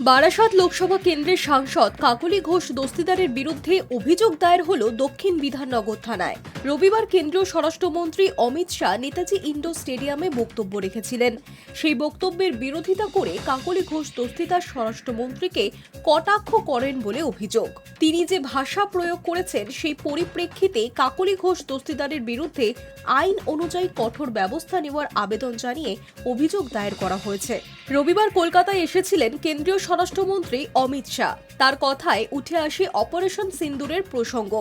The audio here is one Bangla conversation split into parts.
বারাসাত লোকসভা কেন্দ্রের সাংসদ কাকলি ঘোষ দস্তিদারের বিরুদ্ধে অভিযোগ দায়ের হল দক্ষিণ বিধাননগর থানায়। রবিবার কেন্দ্রীয় স্বরাষ্ট্রমন্ত্রী অমিত শাহ নেতাজি ইন্ডোর স্টেডিয়ামে বক্তব্য রেখেছিলেন। সেই বক্তব্যের বিরোধিতা করে কাকলি ঘোষ দস্তিদার স্বরাষ্ট্রমন্ত্রীকে কটাক্ষ করেন বলে অভিযোগ। তিনি যে ভাষা প্রয়োগ করেছেন, সেই পরিপ্রেক্ষিতে কাকলি ঘোষ দস্তিদারের বিরুদ্ধে আইন অনুযায়ী কঠোর ব্যবস্থা নেওয়ার আবেদন জানিয়ে অভিযোগ দায়ের করা হয়েছে। রবিবার কলকাতায় এসেছিলেন কেন্দ্রীয় স্বরাষ্ট্রমন্ত্রী অমিত শাহ। তার কথায় উঠে আসে অপারেশন সিন্দুরের প্রসঙ্গ।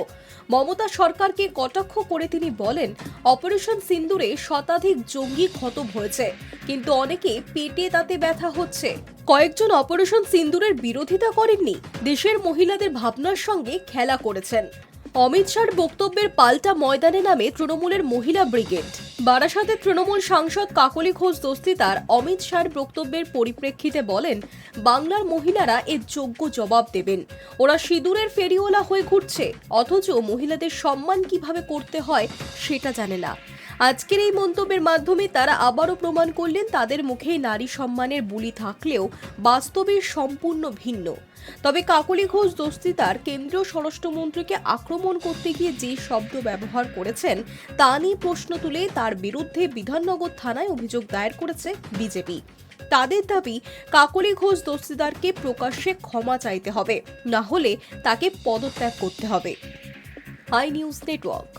মমতা সরকারকে কটাক্ষ করে তিনি বলেন, অপারেশন সিন্দুরে শতাধিক জঙ্গি খতম হয়েছে, কিন্তু অনেকে পেটে তাতে ব্যথা হচ্ছে। কয়েকজন অপারেশন সিন্দুরের বিরোধিতা করেননি, দেশের মহিলাদের ভাবনার সঙ্গে খেলা করেছেন। অমিত শাহর বক্তব্যের পাল্টা ময়দানে নামে তৃণমূলের মহিলা ব্রিগেড। বারাসাতে তৃণমূল সাংসদ কাকলি ঘোষ দস্তিদার অমিত শাহর বক্তব্যের পরিপ্রেক্ষিতে বলেন, বাংলার মহিলারা এর যোগ্য জবাব দেবেন। ওরা সিঁদুরের ফেরিওয়ালা হয়ে ঘুরছে, অথচ মহিলাদের সম্মান কীভাবে করতে হয় সেটা জানে না। আজকের এই মন্তব্যের মাধ্যমে তারা আবারও প্রমাণ করলেন তাদের মুখেই নারী সম্মানের বুলি থাকলেও বাস্তবে সম্পূর্ণ ভিন্ন। তবে কাকলি ঘোষ দস্তিদার কেন্দ্রীয় স্বরাষ্ট্রমন্ত্রীকে আক্রমণ করতে গিয়ে যে শব্দ ব্যবহার করেছেন, তা নিয়ে প্রশ্ন তুলে তার বিরুদ্ধে বিধাননগর থানায় অভিযোগ দায়ের করেছে বিজেপি। তাদের দাবি, কাকলি ঘোষ দস্তিদারকে প্রকাশ্যে ক্ষমা চাইতে হবে, না হলে তাকে পদত্যাগ করতে হবে। I news network.